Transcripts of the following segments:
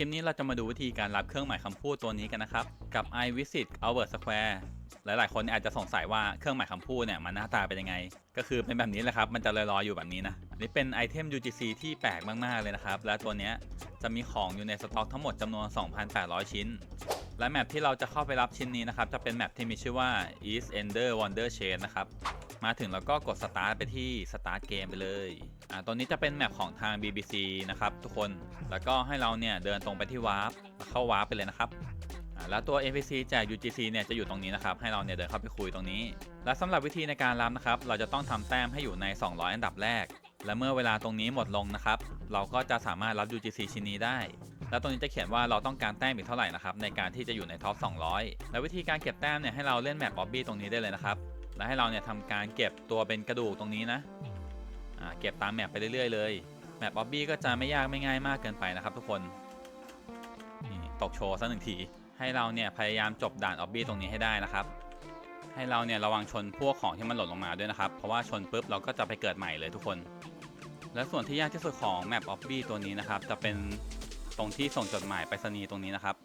ลิปนี้เราจะมาดูวิธีการรับเครื่องหมายคำพูดตัวนี้กันนะครับ กับ i visit Albert Square หลาย ๆ คนอาจจะสงสัยว่าเครื่องหมายคำพูดเนี่ยมันหน้าตาเป็นยังไง ก็คือเป็นแบบนี้แหละครับ มันจะลอยๆอยู่แบบนี้นะ อันนี้เป็นไอเทม UGC ที่แปลกมาก ๆ เลยนะครับ และตัวเนี้ยจะมีของอยู่ในสต็อกทั้งหมดจำนวน 2,800 ชิ้น และแมปที่เราจะเข้าไปรับชิ้นนี้นะครับ จะเป็นแมปที่มีชื่อว่า East Ender Wonder Chain นะครับ มาถึงแล้วก็กด Start ไปที่ Start Game ไปเลย อ่าตัวนี้จะเป็นแมปของทาง BBC นะครับทุกคน แล้วก็ให้เราเนี่ยเดินตรงไปที่ Warp เข้า Warp ไปเลยนะครับอ่าแล้วตัว NPC จาก UGC เนี่ยจะอยู่ตรงนี้นะครับ ให้เราเนี่ยเดินเข้าไปคุยตรงนี้ และสำหรับวิธีในการรับนะครับ เราจะต้องทำแต้มให้อยู่ใน 200 อันดับแรก และเมื่อเวลาตรงนี้หมดลงนะครับ เราก็จะสามารถรับ UGC ชิ้นนี้ได้ แล้วตรงนี้จะเขียนว่าเราต้องการแต้มอีกเท่าไหร่นะครับในการที่จะอยู่ในท็อป 200 และวิธีการเก็บแต้มเนี่ยให้เราเล่นแมปบ๊อบบี้ตรงนี้ได้เลยนะครับ และให้เราเนี่ยทำการเก็บตัวเป็นกระดูกตรงนี้นะเก็บตามแมปไปเรื่อยๆเลยแมปบ๊อบบี้ก็จะไม่ยากไม่ง่ายมากเกินไปนะครับ ทุกคนตกโชว์สักหนึ่งที ให้เราเนี่ยพยายามจบด่านออบบี้ตรงนี้ให้ได้นะครับ ให้เราเนี่ยระวังชนพวกของที่มันหล่นลงมาด้วยนะครับ เพราะว่าชนปุ๊บเราก็จะไปเกิดใหม่เลยทุกคน และส่วนที่ยากที่สุดของแมปออบบี้ตัวนี้นะครับจะเป็น ตรงที่ส่งจดหมายไปรษณีย์ตรงนี้นะครับ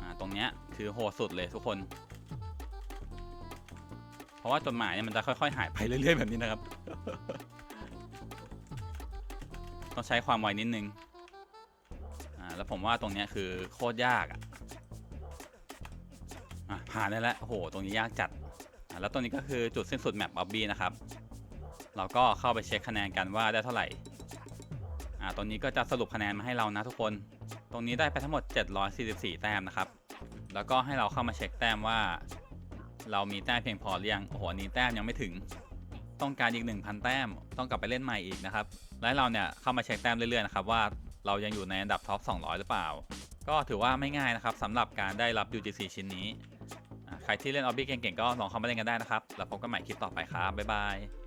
อ่าตรงเนี้ยคือโหดสุดเลยทุกคน เพราะว่าจดหมายเนี่ยมันจะค่อยๆ หายไปเรื่อยๆ แบบนี้นะครับ ต้องใช้ความไวนิดนึงอ่าแล้วผมว่าตรงเนี้ยคือโคตรยากอะอะผ่านได้แล้วโอ้โหตรงนี้ยากจัดอ่าแล้วตรงนี้ก็คือจุดสิ้นสุดแมปออบบี้นะครับ เราก็เข้าไปเช็คคะแนนกันว่าได้เท่าไหร่ อ่าตรงนี้ก็จะสรุปคะแนนมาให้เรานะทุกคน ตรงนี้ได้ไปทั้งหมด 744 แต้มนะครับ แล้วก็ให้เราเข้ามาเช็คแต้มว่า เรามีแต้มเพียงพอหรือยัง โอ้โหอันนี้แต้มยังไม่ถึง ต้องการอีก 1,000 แต้ม ต้องกลับไปเล่นใหม่อีกนะครับ และเราเนี่ยเข้ามาเช็คแต้มเรื่อยๆนะครับว่าเรายังอยู่ในอันดับท็อป 200 หรือเปล่า ก็ถือว่าไม่ง่ายนะครับสำหรับการได้รับ UGC ชิ้นนี้ ใครที่เล่นออบบี้เก่งๆก็ลองเข้ามาเล่นกันได้นะครับ แล้วพบกันใหม่คลิปต่อไปครับ บ๊ายบาย